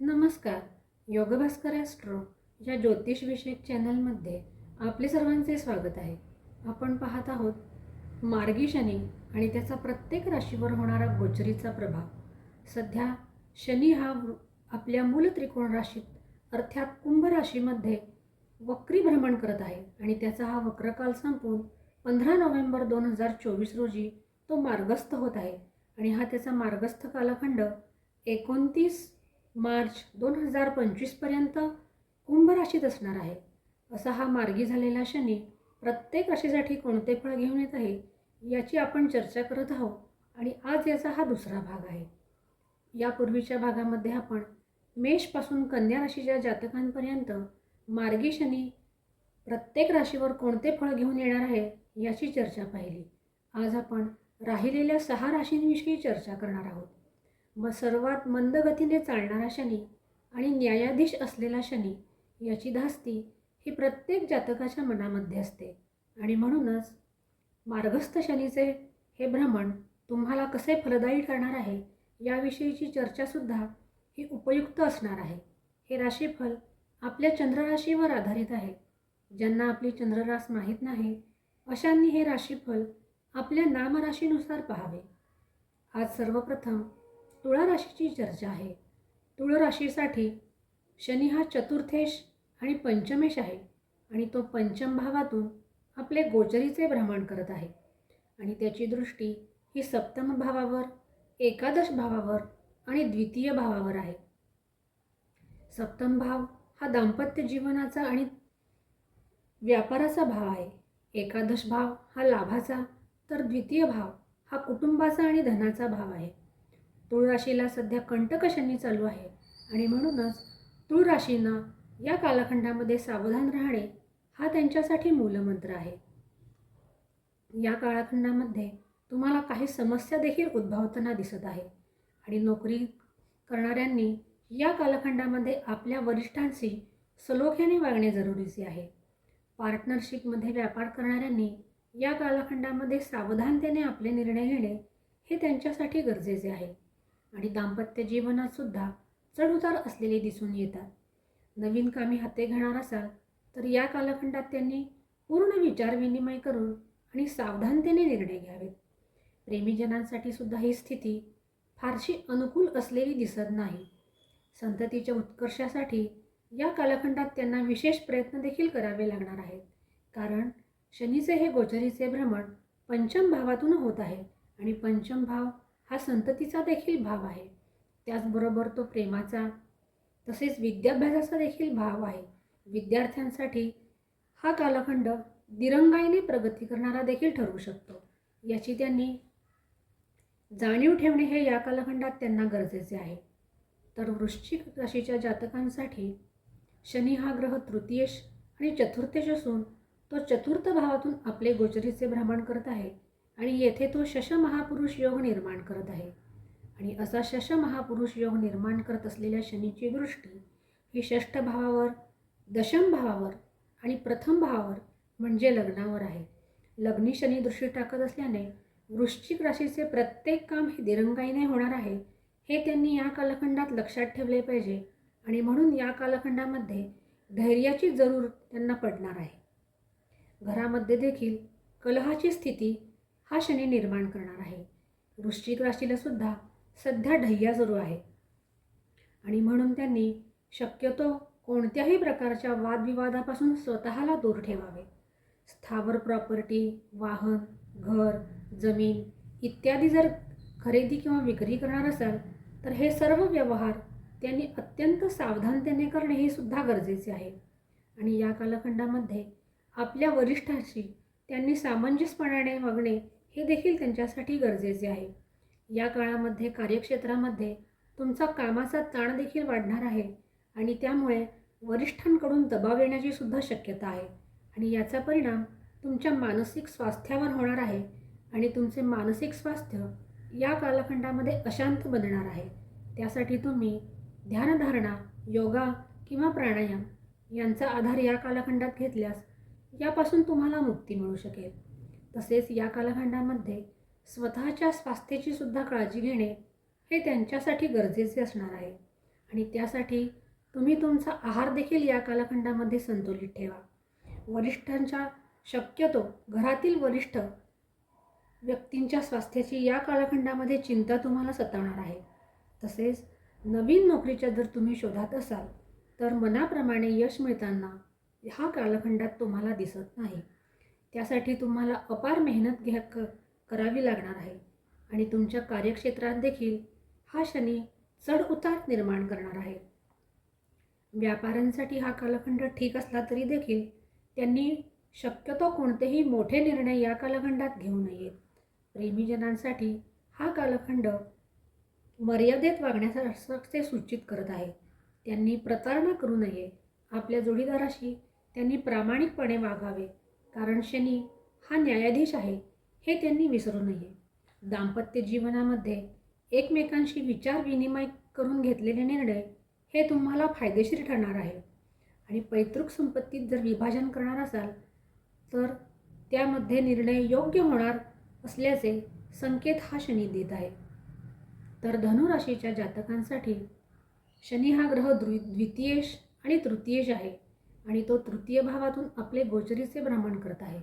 नमस्कार. योगभास्कर ॲस्ट्रो या ज्योतिषविषयक चॅनलमध्ये आपले सर्वांचे स्वागत आहे. आपण पाहत आहोत मार्गी शनी आणि त्याचा प्रत्येक राशीवर होणारा गोचरीचा प्रभाव. सध्या शनी हा आपल्या मूल त्रिकोण राशीत अर्थात कुंभ राशीमध्ये वक्री भ्रमण करत आहे आणि त्याचा हा वक्रकाल संपून पंधरा नोव्हेंबर दोन हजार चोवीस रोजी तो मार्गस्थ होत आहे आणि हा त्याचा मार्गस्थ कालखंड एकोणतीस मार्च दोन हजार पंचवीसपर्यंत कुंभ राशीत असणार आहे. असा हा मार्गी झालेला शनी प्रत्येक राशीसाठी कोणते फळ घेऊन येत आहे याची आपण चर्चा करत आहोत आणि आज याचा हा दुसरा भाग आहे. यापूर्वीच्या भागामध्ये आपण मेषपासून कन्या राशीच्या जातकांपर्यंत मार्गी शनी प्रत्येक राशीवर कोणते फळ घेऊन येणार आहे याची चर्चा पाहिली. आज आपण राहिलेल्या सहा राशींविषयी चर्चा करणार आहोत. मग सर्वात मंद गतीने चालणारा शनी आणि न्यायाधीश असलेला शनी याची धास्ती ही प्रत्येक जातकाच्या मनामध्ये असते. आणि म्हणूनच मार्गस्थ शनीचे हे भ्रमण तुम्हाला कसे फलदायी ठरणार आहे याविषयीची चर्चासुद्धा ही उपयुक्त असणार आहे. हे राशीफल आपल्या चंद्रराशीवर आधारित आहे. ज्यांना आपली चंद्ररास माहीत नाही अशांनी हे राशीफल आपल्या नामराशीनुसार पाहावे. आज सर्वप्रथम तुळा राशीची चर्चा आहे. तुळ राशीसाठी शनी हा चतुर्थेश आणि पंचमेश आहे आणि तो पंचम भावातून आपले गोचरीचे भ्रमण करत आहे. आणि त्याची दृष्टी ही सप्तम भावावर एकादश भावावर आणि द्वितीय भावावर आहे. सप्तम भाव हा दाम्पत्य जीवनाचा आणि व्यापाराचा भाव आहे. एकादश भाव हा लाभाचा तर द्वितीय भाव हा कुटुंबाचा आणि धनाचा भाव आहे. तुळ राशीला सध्या कंटकशनी चालू आहे. आणि म्हणूनच तुळ राशींना या कालखंडामध्ये सावधान राहणे हा त्यांच्यासाठी मूलमंत्र आहे. या कालखंडामध्ये तुम्हाला काही समस्या देखील उद्भवताना दिसत आहे. आणि नोकरी करणाऱ्यांनी या कालखंडामध्ये आपल्या वरिष्ठांशी सलोख्याने वागणे जरुरीचे आहे. पार्टनरशिपमध्ये व्यापार करणाऱ्यांनी या कालखंडामध्ये सावधानतेने आपले निर्णय घेणे हे त्यांच्यासाठी गरजेचे आहे. आणि दाम्पत्य जीवनात सुद्धा चढउतार असलेले दिसून येतात. नवीन कामी हाते घेणार असाल तर या कालखंडात त्यांनी पूर्ण विचारविनिमय करून आणि सावधानतेने निर्णय घ्यावेत. प्रेमीजनांसाठी सुद्धा ही स्थिती फारशी अनुकूल असलेली दिसत नाही. संततीच्या उत्कर्षासाठी या कालखंडात त्यांना विशेष प्रयत्न देखील करावे लागणार आहेत. कारण शनीचे हे गोचरीचे भ्रमण पंचम भावातून होत आहे आणि पंचम भाव हा संततीचा देखील भाव आहे. त्याचबरोबर तो प्रेमाचा तसेच विद्याभ्यासाचा देखील भाव आहे. विद्यार्थ्यांसाठी हा कालखंड दिरंगाईने प्रगती करणारा देखील ठरू शकतो. याची त्यांनी जाणीव ठेवणे हे या कालखंडात त्यांना गरजेचे आहे. तर वृश्चिक राशीच्या जातकांसाठी शनी हा ग्रह तृतीयश आणि चतुर्थेश असून तो चतुर्थ भावातून आपले गोचरीचे भ्रमण करत आहे. आणि येथे तो शश महापुरुष योग निर्माण करत आहे. आणि असा शश महापुरुष योग निर्माण करत असलेल्या शनीची दृष्टी ही षष्ठ भावावर दशम भावावर आणि प्रथम भावावर म्हणजे लग्नावर आहे. लग्नी शनी दृष्टी टाकत असल्याने वृश्चिक राशीचे प्रत्येक काम हे दिरंगाईने होणार आहे हे त्यांनी या कालखंडात लक्षात ठेवले पाहिजे आणि म्हणून या कालखंडामध्ये धैर्याची जरूर त्यांना पडणार आहे. घरामध्ये देखील कलहाची स्थिती हा शनी निर्माण करणार आहे. वृश्चिक राशीला सुद्धा सध्या ढय्या सुरू आहे. आणि म्हणून त्यांनी शक्यतो कोणत्याही प्रकारच्या वादविवादापासून स्वतःला दूर ठेवावे. स्थावर प्रॉपर्टी वाहन घर जमीन इत्यादी जर खरेदी किंवा विक्री करणार असाल तर हे सर्व व्यवहार त्यांनी अत्यंत सावधानतेने करणे हे सुद्धा गरजेचे आहे. आणि या कालखंडामध्ये आपल्या वरिष्ठांशी त्यांनी सामंजस्यपणाने वागणे हे देखील त्यांच्यासाठी गरजेचे आहे. या काळामध्ये कार्यक्षेत्रामध्ये तुमचा कामाचा ताण देखील वाढणार आहे आणि त्यामुळे वरिष्ठांकडून दबाव येण्याची सुद्धा शक्यता आहे. आणि याचा परिणाम तुमच्या मानसिक स्वास्थ्यावर होणार आहे आणि तुमचे मानसिक स्वास्थ्य या कालखंडामध्ये अशांत बनणार आहे. त्यासाठी तुम्ही ध्यानधारणा योगा किंवा प्राणायाम यांचा आधार या कालखंडात घेतल्यास यापासून तुम्हाला मुक्ती मिळू शकेल. तसेच या कालखंडामध्ये स्वतःच्या स्वास्थ्याची सुद्धा काळजी घेणे हे त्यांच्यासाठी गरजेचे असणार आहे. आणि त्यासाठी तुम्ही तुमचा आहार देखील या कालखंडामध्ये संतुलित ठेवा. वरिष्ठांच्या शक्यतो घरातील वरिष्ठ व्यक्तींच्या स्वास्थ्याची या कालखंडामध्ये चिंता तुम्हाला सतावणार आहे. तसेच नवीन नोकरीच्या जर तुम्ही शोधात असाल तर मनाप्रमाणे यश मिळताना ह्या कालखंडात तुम्हाला दिसत नाही. त्यासाठी तुम्हाला अपार मेहनत घ्या क करावी लागणार आहे. आणि तुमच्या कार्यक्षेत्रात देखील हा शनी चढ उतार निर्माण करणार आहे. व्यापाऱ्यांसाठी हा कालखंड ठीक असला तरी देखील त्यांनी शक्यतो कोणतेही मोठे निर्णय या कालखंडात घेऊ नयेत. प्रेमीजनांसाठी हा कालखंड मर्यादेत वागण्यासारखे सूचित करत आहे. त्यांनी प्रतारणा करू नये. आपल्या जोडीदाराशी त्यांनी प्रामाणिकपणे वागावे. कारण शनी हा न्यायाधीश आहे हे त्यांनी विसरू नये. दाम्पत्य जीवनामध्ये एकमेकांशी विचार विनिमय करून घेतलेले निर्णय हे तुम्हाला फायदेशीर ठरणार आहे. आणि पैतृक संपत्तीत जर विभाजन करणार असाल तर त्यामध्ये निर्णय योग्य होणार असल्याचे संकेत हा शनी देत आहे. तर धनुराशीच्या जातकांसाठी शनी हा ग्रह द्वि द्वितीयेश आणि तृतीयेश आहे. आणि तो तृतीय भावातून आपले गोचरीचे भ्रमण करत आहे.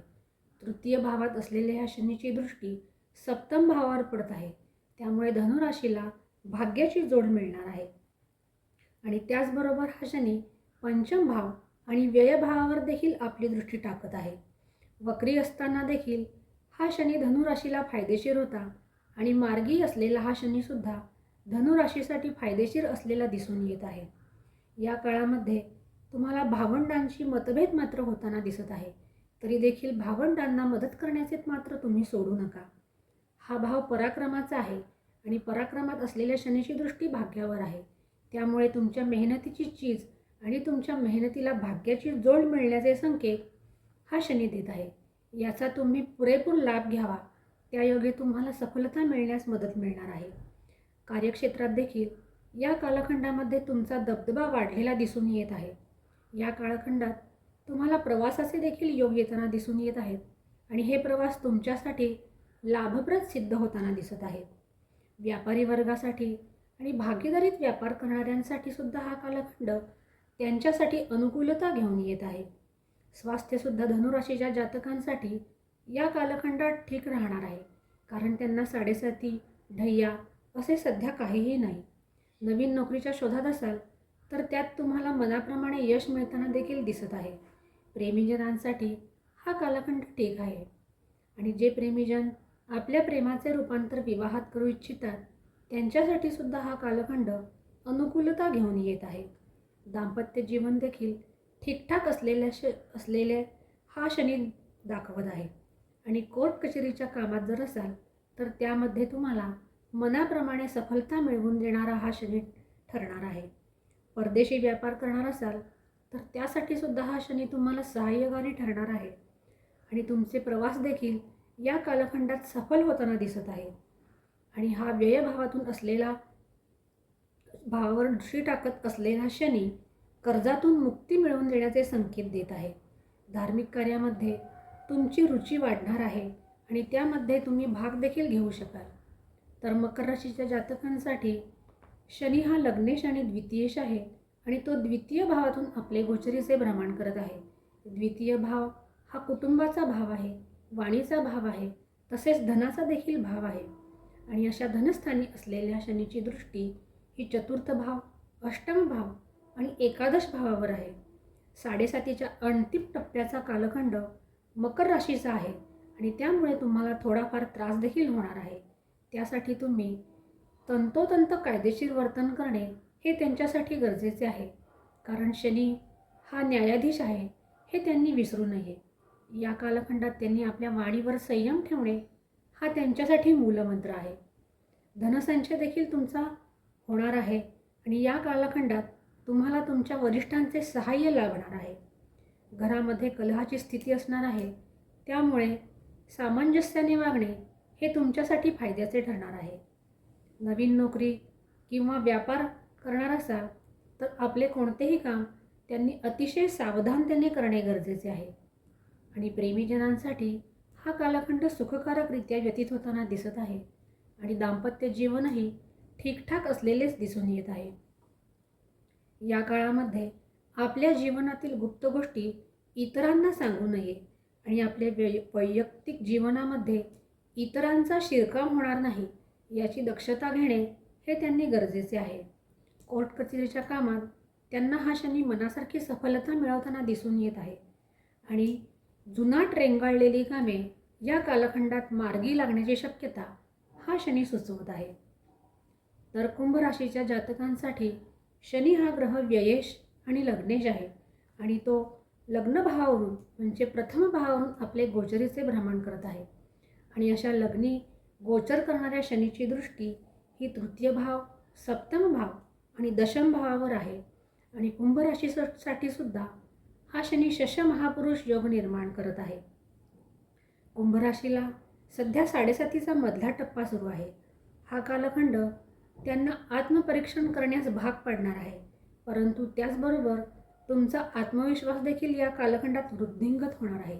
तृतीय भावात असलेल्या ह्या शनीची दृष्टी सप्तम भावावर पडत आहे. त्यामुळे धनुराशीला भाग्याची जोड मिळणार आहे. आणि त्याचबरोबर हा शनी पंचम भाव आणि व्ययभावावर देखील आपली दृष्टी टाकत आहे. वक्री असताना देखील हा शनी धनुराशीला फायदेशीर होता आणि मार्गी असलेला हा शनीसुद्धा धनुराशीसाठी फायदेशीर असलेला दिसून येत आहे. या काळामध्ये तुम्हाला भावंडांशी मतभेद मात्र होताना दिसत आहे. तरी देखील भावंडांना मदत करण्याचे मात्र तुम्ही सोडू नका. हा भाव पराक्रमाचा आहे आणि पराक्रमात असलेल्या शनीची दृष्टी भाग्यावर आहे. त्यामुळे तुमच्या मेहनतीची चीज आणि तुमच्या मेहनतीला भाग्याची जोड मिळण्याचे संकेत हा शनी देत आहे. याचा तुम्ही पुरेपूर लाभ घ्यावा. त्यायोगे तुम्हाला सफलता मिळण्यास मदत मिळणार आहे. कार्यक्षेत्रात देखील या कालखंडामध्ये तुमचा दबदबा वाढलेला दिसून येत आहे. या काळखंडात तुम्हाला प्रवासाचे देखील योग येताना दिसून येत आहेत. आणि हे प्रवास तुमच्यासाठी लाभप्रद सिद्ध होताना दिसत आहेत. व्यापारी वर्गासाठी आणि भागीदारीत व्यापार करणाऱ्यांसाठी सुद्धा हा कालखंड त्यांच्यासाठी अनुकूलता घेऊन येत आहे. स्वास्थ्यसुद्धा धनुराशीच्या जातकांसाठी या कालखंडात ठीक राहणार आहे. कारण त्यांना साडेसाती ढय्या असे सध्या काहीही नाही. नवीन नोकरीच्या शोधात असाल तर त्यात तुम्हाला मनाप्रमाणे यश मिळताना देखील दिसत आहे. प्रेमीजनांसाठी हा कालखंड ठीक आहे. आणि जे प्रेमीजन आपल्या प्रेमाचे रूपांतर विवाहात करू इच्छितात त्यांच्यासाठी सुद्धा हा कालखंड अनुकूलता घेऊन येत आहे. दाम्पत्य जीवन देखील ठीकठाक असलेल्या श असलेले हा शनी दाखवत आहे. आणि कोर्ट कचेरीच्या कामात जर असाल तर त्यामध्ये तुम्हाला मनाप्रमाणे सफलता मिळवून देणारा हा शनी ठरणार आहे. परदेशी व्यापार करणार असाल तर त्यासाठी सुद्धा हा शनी तुम्हाला सहाय्यकारी ठरणार आहे. आणि तुमचे प्रवास देखील या कालखंडात सफल होताना दिसत आहे. आणि हा व्ययभावातून असलेला भावावर दृष्टी टाकत असलेला शनी कर्जातून मुक्ती मिळवून देण्याचे संकेत देत आहे. धार्मिक कार्यामध्ये तुमची रुची वाढणार आहे आणि त्यामध्ये तुम्ही भाग देखील घेऊ शकाल. तर मकर राशीच्या जातकांसाठी शनी हा लग्नेश आणि द्वितीयश आहे आणि तो द्वितीय भावातून आपले गोचरीचे भ्रमण करत आहे. द्वितीय भाव हा कुटुंबाचा भाव आहे वाणीचा भाव आहे तसेच धनाचा देखील भाव आहे. आणि अशा धनस्थानी असलेल्या शनीची दृष्टी ही चतुर्थ भाव अष्टम भाव आणि एकादश भावावर आहे. साडेसातीच्या अंतिम टप्प्याचा कालखंड मकर राशीचा आहे आणि त्यामुळे तुम्हाला थोडाफार त्रास देखील होणार आहे. त्यासाठी तुम्ही तंतोतंत कायदेशीर वर्तन करणे हे त्यांच्यासाठी गरजेचे आहे. कारण शनी हा न्यायाधीश आहे हे त्यांनी विसरू नये. या कालखंडात त्यांनी आपल्या वाणीवर संयम ठेवणे हा त्यांच्यासाठी मूलमंत्र आहे. धनसंचय देखील तुमचा होणार आहे आणि या कालखंडात तुम्हाला तुमच्या वरिष्ठांचे सहाय्य लाभणार आहे. घरामध्ये कलहाची स्थिती असणार आहे त्यामुळे सामंजस्याने वागणे हे तुमच्यासाठी फायद्याचे ठरणार आहे. नवीन नोकरी किंवा व्यापार करणार असाल तर आपले कोणतेही काम त्यांनी अतिशय सावधानतेने करणे गरजेचे आहे. आणि प्रेमीजनांसाठी हा कालखंड सुखकारकरित्या व्यतीत होताना दिसत आहे आणि दाम्पत्य जीवनही ठीकठाक असलेलेच दिसून येत आहे. या काळामध्ये आपल्या जीवनातील गुप्त गोष्टी इतरांना सांगू नये आणि आपल्या वै वैयक्तिक जीवनामध्ये इतरांचा शिरकाम होणार नाही याची दक्षता घेणे हे त्यांनी गरजेचे आहे. कोर्ट कचेरीच्या कामात त्यांना हा शनी मनासारखी सफलता मिळवताना दिसून येत आहे. आणि जुनाट रेंगाळलेली कामे या कालखंडात मार्गी लागण्याची शक्यता हा शनी सुचवत आहे. तर कुंभ राशीच्या जातकांसाठी शनी हा ग्रह व्ययेश आणि लग्नेश आहे आणि तो लग्न भावावरून म्हणजे प्रथम भावावरून आपले गोचरीचे भ्रमण करत आहे. आणि अशा लग्नी गोचर करणाऱ्या शनीची दृष्टी ही तृतीय भाव सप्तम भाव आणि दशम भावावर आहे. आणि कुंभ राशीसाठी सुद्धा हा शनी शश महापुरुष योग निर्माण करत आहे. कुंभ राशीला सध्या साडेसातीचा मधला टप्पा सुरू आहे. हा कालखंड त्यांना आत्मपरीक्षण करण्यास भाग पाडणार आहे. परंतु त्याचबरोबर तुमचा आत्मविश्वास देखील या कालखंडात वृद्धिंगत होणार आहे.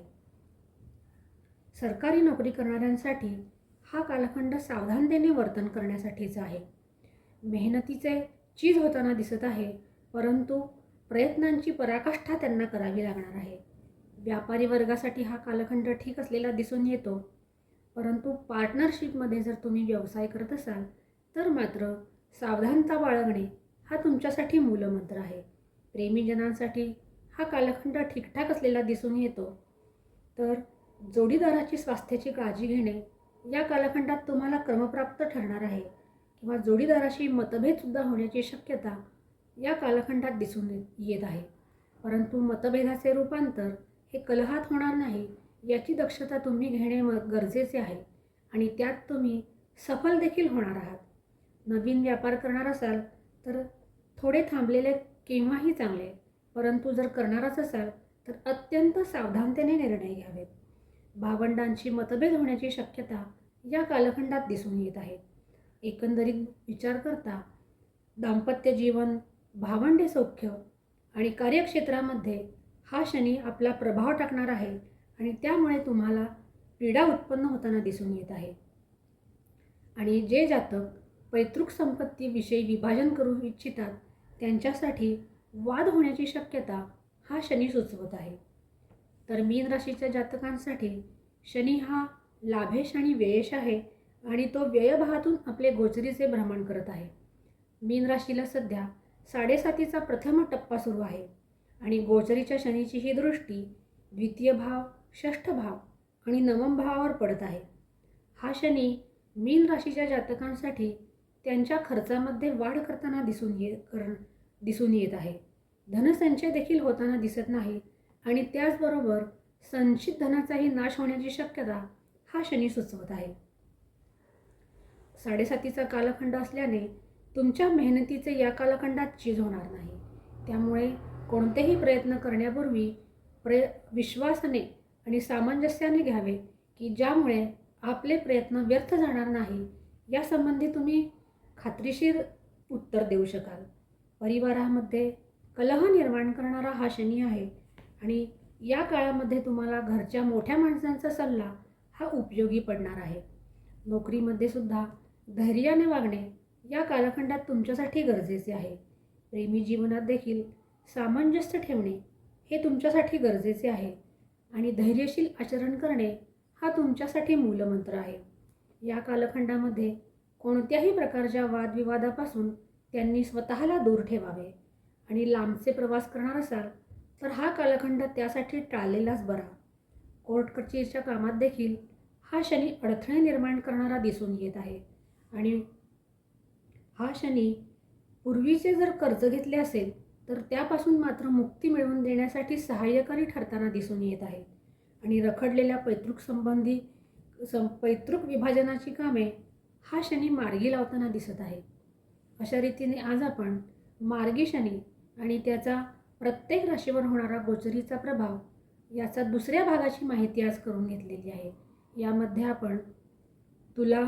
सरकारी नोकरी करणाऱ्यांसाठी हा कालखंड सावधानतेने वर्तन करण्यासाठीचा आहे. मेहनतीचे चीज होताना दिसत आहे परंतु प्रयत्नांची पराकाष्ठा त्यांना करावी लागणार आहे. व्यापारी वर्गासाठी हा कालखंड ठीक असलेला दिसून येतो. परंतु पार्टनरशिपमध्ये जर तुम्ही व्यवसाय करत असाल तर मात्र सावधानता बाळगणे हा तुमच्यासाठी मूलमंत्र आहे. प्रेमीजनांसाठी हा कालखंड ठीकठाक असलेला दिसून येतो. तर जोडीदाराची स्वास्थ्याची काळजी घेणे या कालखंडात तुम्हाला क्रमप्राप्त ठरणार आहे किंवा जोडीदाराशी मतभेदसुद्धा होण्याची शक्यता या कालखंडात दिसून येत आहे. परंतु मतभेदाचे रूपांतर हे कलहात होणार नाही याची दक्षता तुम्ही घेणे म गरजेचे आहे आणि त्यात तुम्ही सफल देखील होणार आहात. नवीन व्यापार करणार असाल तर थोडे थांबलेले केव्हाही चांगले परंतु जर करणारच असाल तर अत्यंत सावधानतेने निर्णय घ्यावेत. भावंडांची मतभेद होण्याची शक्यता या कालखंडात दिसून येत आहे. एकंदरीत विचार करता दाम्पत्य जीवन भावंडे सौख्य आणि कार्यक्षेत्रामध्ये हा शनी आपला प्रभाव टाकणार आहे आणि त्यामुळे तुम्हाला पीडा उत्पन्न होताना दिसून येत आहे. आणि जे जातक पैतृक संपत्तीविषयी विभाजन करू इच्छितात त्यांच्यासाठी वाद होण्याची शक्यता हा शनी सुचवत आहे. तर मीन राशीच्या जातकांसाठी शनी हा लाभेश आणि व्ययेश आहे आणि तो व्ययभावातून आपले गोचरीचे भ्रमण करत आहे. मीन राशीला सध्या साडेसातीचा प्रथम टप्पा सुरू आहे आणि गोचरीच्या शनीची ही दृष्टी द्वितीय भाव षष्ठ भाव आणि नवम भावावर पडत आहे. हा शनी मीन राशीच्या जातकांसाठी त्यांच्या खर्चामध्ये वाढ करताना दिसून ये कर दिसून येत आहे. धनसंचय देखील होताना दिसत नाही आणि त्याचबरोबर संचित धनाचाही नाश होण्याची शक्यता हा शनी सुचवत आहे. साडेसातीचा कालखंड असल्याने तुमच्या मेहनतीचे या कालखंडात चीज होणार नाही. त्यामुळे कोणतेही प्रयत्न करण्यापूर्वी प्रय विश्वासाने आणि सामंजस्याने घ्यावे की ज्यामुळे आपले प्रयत्न व्यर्थ जाणार नाही यासंबंधी तुम्ही खात्रीशीर उत्तर देऊ शकाल. परिवारामध्ये कलह निर्माण करणारा हा शनी आहे. आणि या काळामध्ये तुम्हाला घरच्या मोठ्या माणसांचा सल्ला हा उपयोगी पडणार आहे. नोकरीमध्ये सुद्धा धैर्याने वागणे या कालखंडात तुमच्यासाठी गरजेचे आहे. प्रेमी जीवनात देखील सामंजस्य ठेवणे हे तुमच्यासाठी गरजेचे आहे आणि धैर्यशील आचरण करणे हा तुमच्यासाठी मूलमंत्र आहे. या कालखंडामध्ये कोणत्याही प्रकारच्या वादविवादापासून त्यांनी स्वतःला दूर ठेवावे आणि लांबचे प्रवास करणार असाल तर हा कालखंड त्यासाठी टाळलेलाच बरा. कोर्ट कचेरीच्या कामात देखील हा शनी अडथळे निर्माण करणारा दिसून येत आहे. आणि हा शनी पूर्वीचे जर कर्ज घेतले असेल तर त्यापासून मात्र मुक्ती मिळवून देण्यासाठी सहाय्यकारी ठरताना दिसून येत आहे. आणि रखडलेल्या पैतृक संबंधी सं पैतृक विभाजनाची कामे हा शनी मार्गी लावताना दिसत आहे. अशा रीतीने आज आपण मार्गी शनी आणि त्याचा प्रत्येक राशीवर होणारा गोचरीचा प्रभाव याचा दुसऱ्या भागाची माहिती आज करून घेतलेली आहे. यामध्ये आपण तुला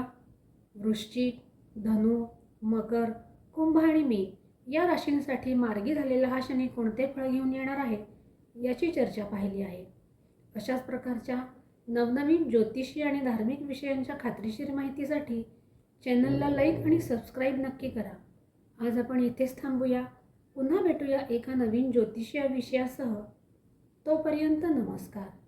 वृश्चिक धनु मकर कुंभ आणि मी या राशींसाठी मार्गी झालेला हा शनी कोणते फळ घेऊन येणार आहे याची चर्चा पाहिली आहे. अशाच प्रकारच्या नवनवीन ज्योतिषी आणि धार्मिक विषयांच्या खात्रीशीर माहितीसाठी चॅनलला लाईक आणि सबस्क्राईब नक्की करा. आज आपण इथेच थांबूया. पुन्हा भेटूया एका नवीन ज्योतिष या विषयासह. तोपर्यंत नमस्कार.